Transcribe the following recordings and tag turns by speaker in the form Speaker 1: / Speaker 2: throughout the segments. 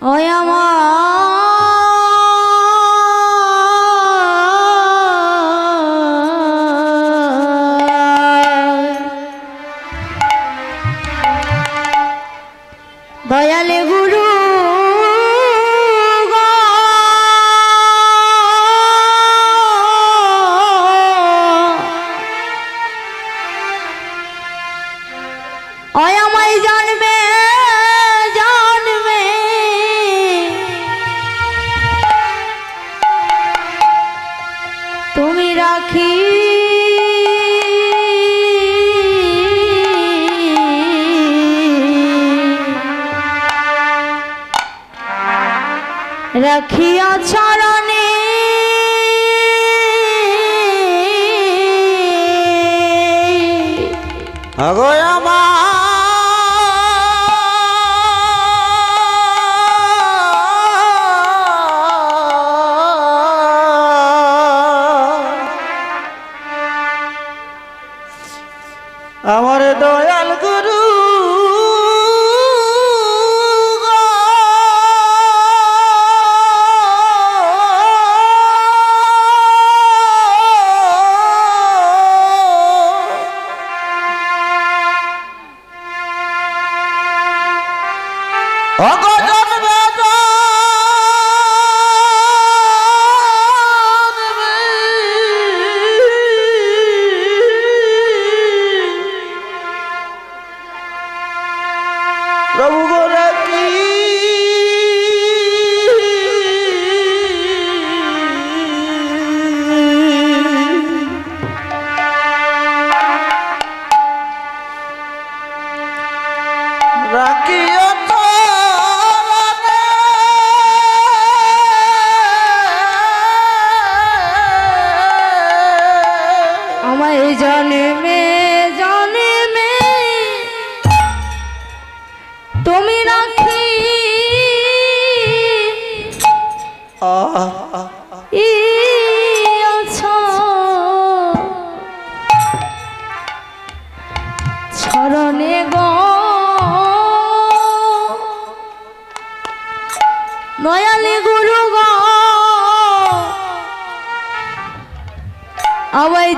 Speaker 1: おやま রাখিয়া চরণে।
Speaker 2: আগয়া
Speaker 1: মা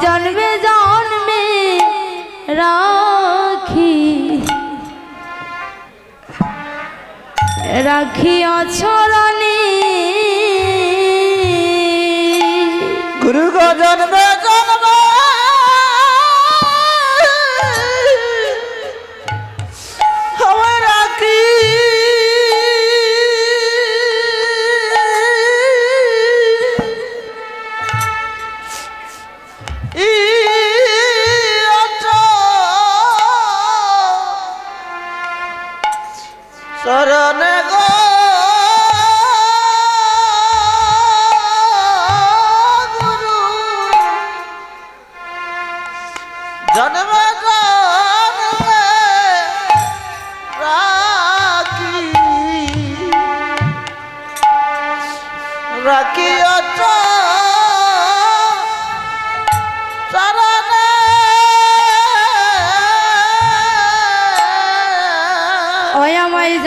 Speaker 1: জন্মে জন্মে রাখি। রাখি অছরণী
Speaker 2: গুরু গজন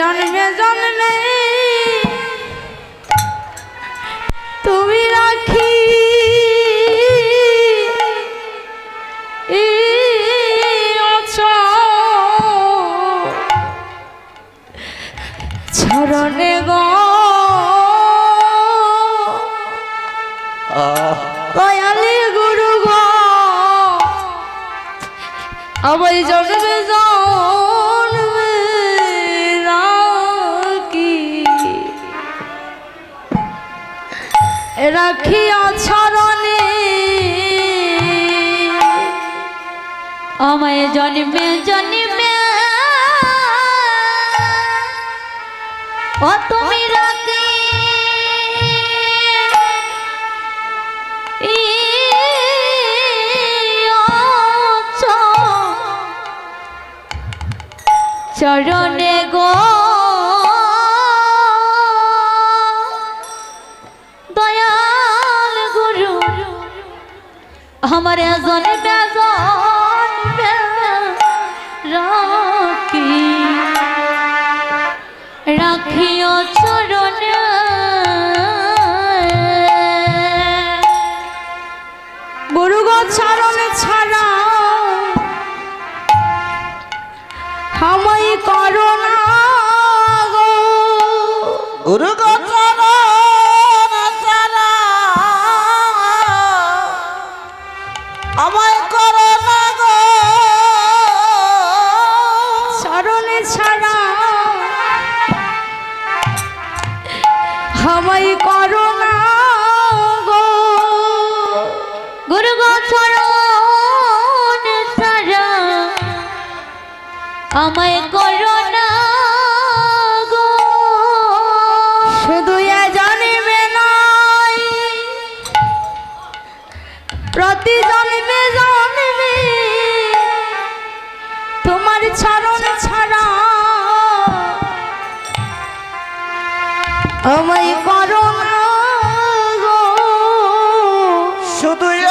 Speaker 2: জন্মে জন্মে আমায় জন্মে জন্মে।
Speaker 1: ও তুমি রাখি। চরণে গো আমার এজন বেজন রাখি। রাখিও
Speaker 2: চরণ। বরুগ ছাড়ন ছাড়া। হামাই
Speaker 1: করোনা গুরুগ হামাই করো না গো। গুরু গো সারা আমায় আমায় করো না গো।
Speaker 2: শুধু এ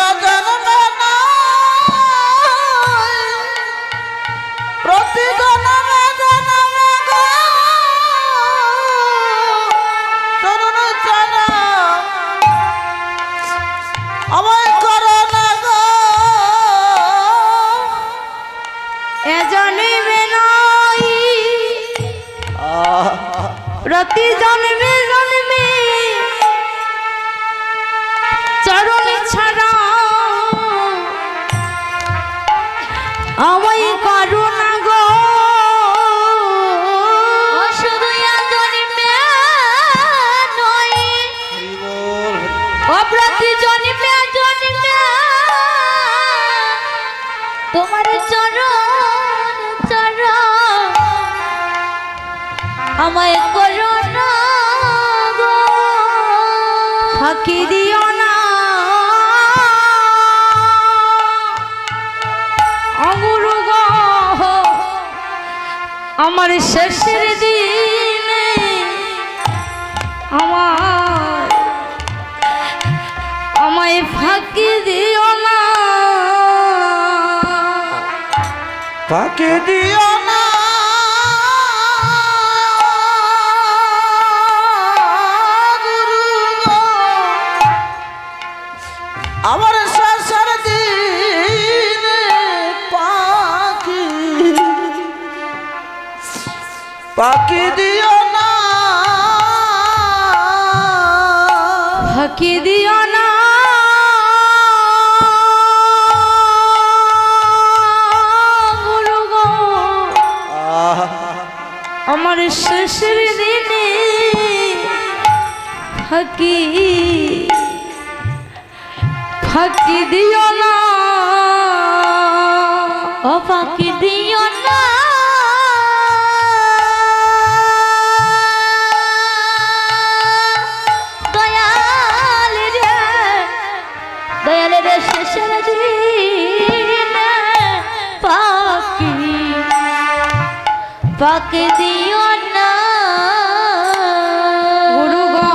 Speaker 2: আমায় করো না
Speaker 1: দিও না। আমার শেষের দিনে আমার আমায় ফাঁকি দিও না।
Speaker 2: ফাঁকি দিও পাখি দিও না।
Speaker 1: ফাঁকি দিও না। আমার শেষের দিনে ফাঁকি ফাঁকি দিও না। পাকে দিও না। গুরু গো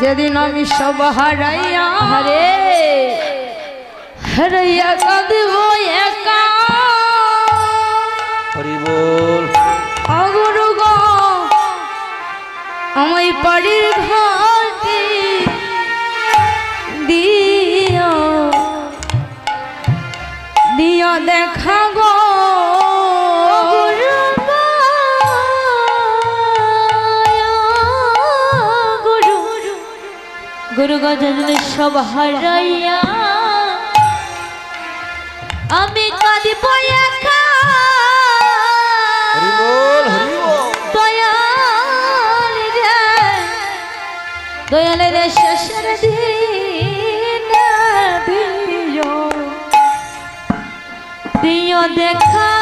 Speaker 1: যেদিন আমি সব হারাইয়া হারে হারাইয়া কাঁদব একা।
Speaker 2: হরি বল।
Speaker 1: অগুরু গো আমায় বাড়ির দিও। দিও দেখা গো। গুরু গজলে সব হারাইয়া আমি দয়াল রে দয়াল রে শেষের দিন দিও। দিও দেখা।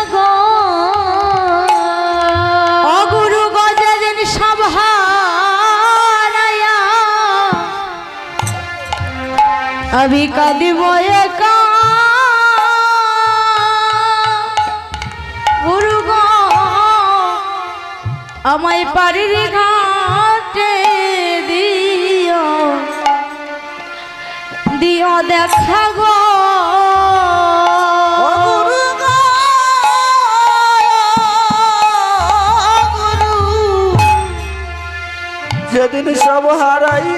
Speaker 1: আমি কাঁদিব একা গুরু আমায় পারির ঘাটে দিও দিও দেখা গো
Speaker 2: ও গুরু গো, গুরু, যেদিন সব হারাইয়া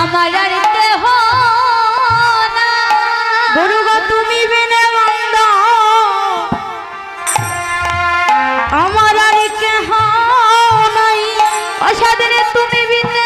Speaker 2: আমার
Speaker 1: আর কেহ গুরু গো, তুমি বিনে বন্ধ আমার আর কেহ নাই। অসাদিনে তুমি বিনে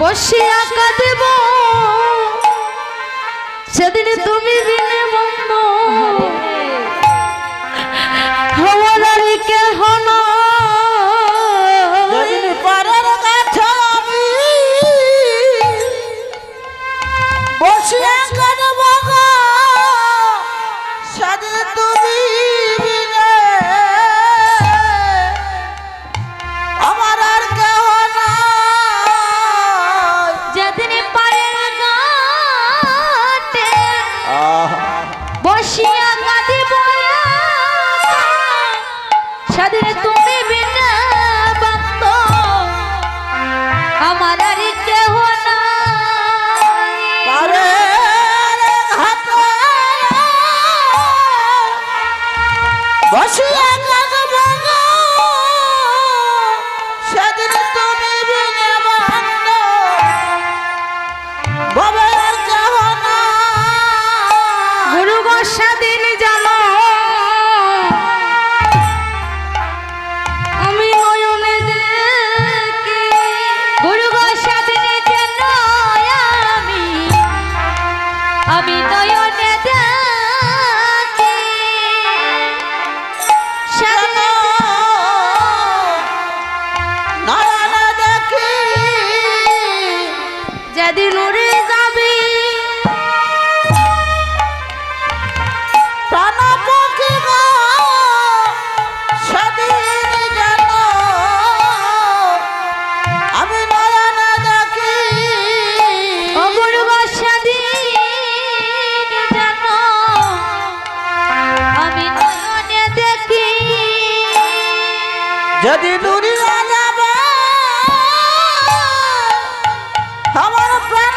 Speaker 1: বসিয়া কাঁদেব। সেদিন তুমি দিলে বন্ধ হওয়ার কেহ না
Speaker 2: যদি দূরিয়া যাবে আমার প্রাণ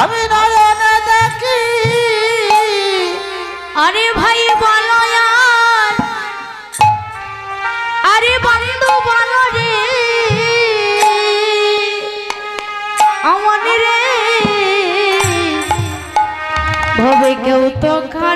Speaker 2: আমি নয়নে দেখি
Speaker 1: আরে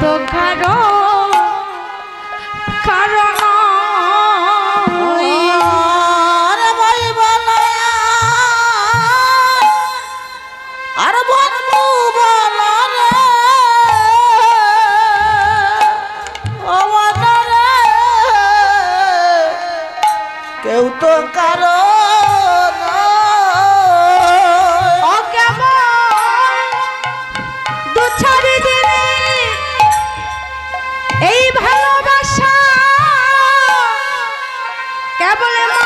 Speaker 1: তো কারো É problema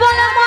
Speaker 1: বলব